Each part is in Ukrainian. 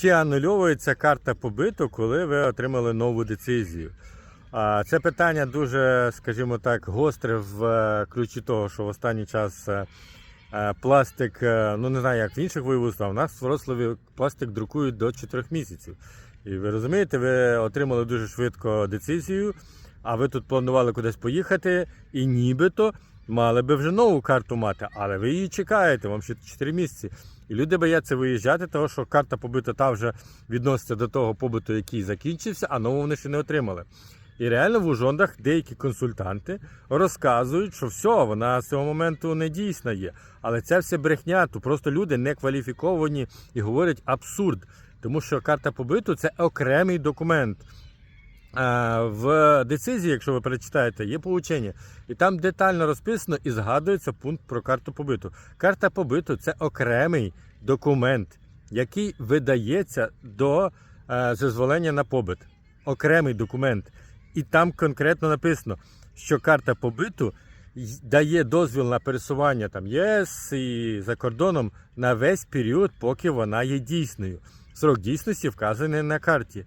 Чи анульовується карта побиту, коли ви отримали нову децизію? Це питання дуже, скажімо так, гостре в е, ключі того, що в останній час е, е, пластик, ну не знаю, як в інших воєводствах, у нас в Вроцлаві пластик друкують до 4 місяців. І ви розумієте, ви отримали дуже швидко децизію, а ви тут планували кудись поїхати, і нібито мали би вже нову карту мати, але ви її чекаєте, вам ще 4 місяці. І люди бояться виїжджати, тому що карта побита та вже відноситься до того побиту, який закінчився, а нову вони ще не отримали. І реально в Ужондах деякі консультанти розказують, що все, вона з цього моменту не дійсна є. Але це все брехня, то просто люди не кваліфіковані і говорять абсурд. Тому що карта побиту це окремий документ. А, В децизії, якщо ви перечитаєте, є поучення, і там детально розписано і згадується пункт про карту побиту. Карта побиту це окремий документ, який видається до е, зазволення на побит. Окремий документ. І там конкретно написано, що карта побиту дає дозвіл на пересування там ЄС і за кордоном на весь період, поки вона є дійсною. Срок дійсності вказаний на карті.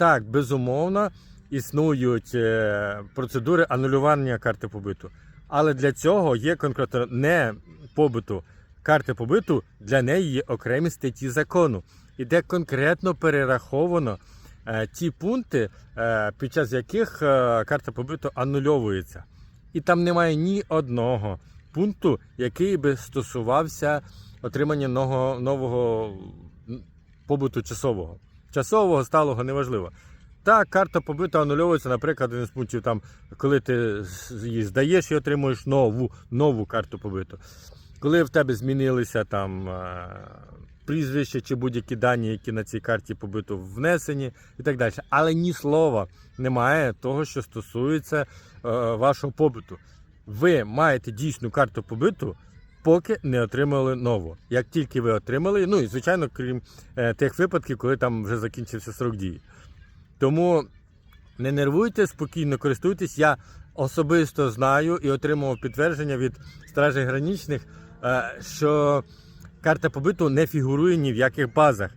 Так, безумовно, існують е, процедури анулювання карти побиту. Але для цього є конкретно не побиту карти побиту, для неї є окремі статті закону, і де конкретно перераховано е, ті пункти, е, під час яких карта побиту анульовується. І там немає ні одного пункту, який би стосувався отримання нового, нового побуту часового. Часового, сталого, неважливо. Так, карта побита анульовується, наприклад, один з пунктів, там, коли ти її здаєш і отримуєш нову, нову карту побиту. Коли в тебе змінилися там е, прізвища чи будь-які дані, які на цій карті побиту внесені і так далі. Але ні слова немає того, що стосується е, вашого побиту. Ви маєте дійсну карту побиту, поки не отримали нову. Як тільки ви отримали, ну і звичайно, крім е, тих випадків, коли там вже закінчився срок дії. Тому не нервуйте, спокійно користуйтесь. Я особисто знаю і отримував підтвердження від стражей гранічних, е, що карта побиту не фігурує ні в яких базах.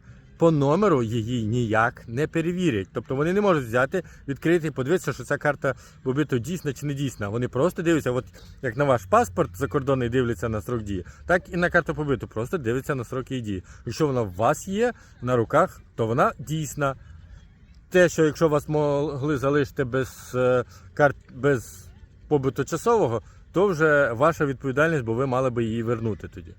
По номеру її ніяк не перевірять. Тобто вони не можуть взяти, відкрити і подивитися, що ця карта побиту дійсна чи не дійсна. Вони просто дивляться, от як на ваш паспорт закордонний дивляться на срок дії, так і на карту побиту. Просто дивляться на срок її дії. Якщо вона у вас є на руках, то вона дійсна. Те, що якщо вас могли залишити без е, карт без побиту часового, то вже ваша відповідальність, бо ви мали би її вернути тоді.